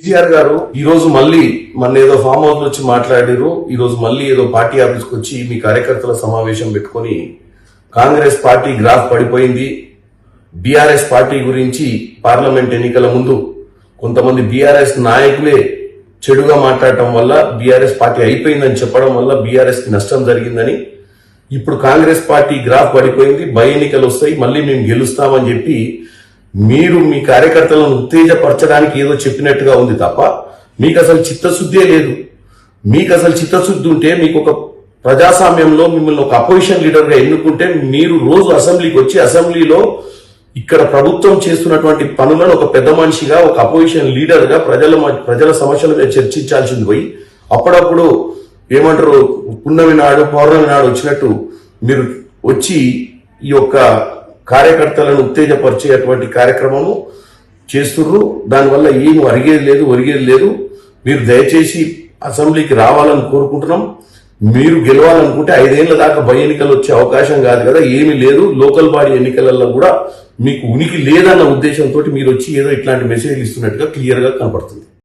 కేసీఆర్ గారు ఈ రోజు మళ్ళీ మన ఏదో ఫామ్ హౌస్ వచ్చి మాట్లాడారు ఈ రోజు మళ్ళీ ఏదో పార్టీ ఆఫీస్కి వచ్చి మీ కార్యకర్తల సమావేశం పెట్టుకొని కాంగ్రెస్ పార్టీ గ్రాఫ్ పడిపోయింది. బీఆర్ఎస్ పార్టీ గురించి పార్లమెంట్ ఎన్నికల ముందు కొంతమంది బీఆర్ఎస్ నాయకులే చెడుగా మాట్లాడటం వల్ల బీఆర్ఎస్ పార్టీ అయిపోయిందని చెప్పడం వల్ల బీఆర్ఎస్కి నష్టం జరిగిందని. ఇప్పుడు కాంగ్రెస్ పార్టీ గ్రాఫ్ పడిపోయింది. బై ఎన్నికలు వస్తాయి. మళ్ళీ మేము గెలుస్తామని చెప్పి మీరు మీ కార్యకర్తలను ఉత్తేజపరచడానికి ఏదో చెప్పినట్టుగా ఉంది తప్ప మీకు అసలు చిత్తశుద్ధే లేదు. మీకు అసలు చిత్తశుద్ధి ఉంటే మీకు ఒక ప్రజాస్వామ్యంలో మిమ్మల్ని ఒక అపోజిషన్ లీడర్గా ఎన్నుకుంటే మీరు రోజు అసెంబ్లీకి వచ్చి అసెంబ్లీలో ఇక్కడ ప్రభుత్వం చేస్తున్నటువంటి పనులను ఒక పెద్ద మనిషిగా ఒక అపోజిషన్ లీడర్గా ప్రజల మ- ప్రజల సమస్యల మీద చర్చించాల్సింది పోయి అప్పుడప్పుడు ఏమంటారు పున్నమి నాడు పౌర్ణమి నాడు వచ్చినట్టు మీరు వచ్చి ఈ యొక్క కార్యకర్తలను ఉత్తేజపరిచేటువంటి కార్యక్రమము చేస్తుర్రు. దానివల్ల ఏం అరిగేది లేదు ఒరిగేది లేదు. మీరు దయచేసి అసెంబ్లీకి రావాలని కోరుకుంటున్నాం. మీరు గెలవాలనుకుంటే ఐదేళ్ళ దాకా బై ఎన్నికలు వచ్చే అవకాశం కాదు కదా. ఏమీ లేదు. లోకల్ బాడీ ఎన్నికలలో కూడా మీకు ఉనికి లేదన్న ఉద్దేశంతో మీరు వచ్చి ఏదో ఇట్లాంటి మెసేజ్ ఇస్తున్నట్టుగా క్లియర్గా కనపడుతుంది.